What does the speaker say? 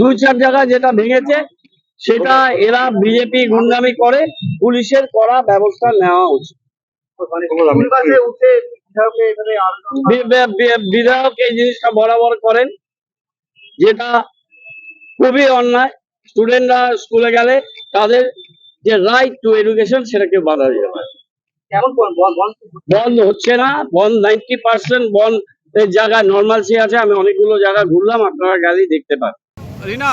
দুই চার জায়গায় যেটা ভেঙেছে সেটা এরা বিজেপি গুন্ডামি করে পুলিশের করা ব্যবস্থা নেওয়া উচিত। বিধায়ক এই জিনিসটা বরাবর করেন যেটা খুবই অন্যায়। স্টুডেন্টরা স্কুলে গেলে তাদের যে রাইট টু এডুকেশন সেটাকে বাধা দিতে পারে কেমন বন্ধ বন্ধ বন্ধ হচ্ছে না বন্ধ নাইনটি পার্সেন্ট বন্ধ। জায়গায় নর্মালসি আছে আমি অনেকগুলো জায়গা ঘুরলাম আপনারা গেলেই দেখতে পান। রিনা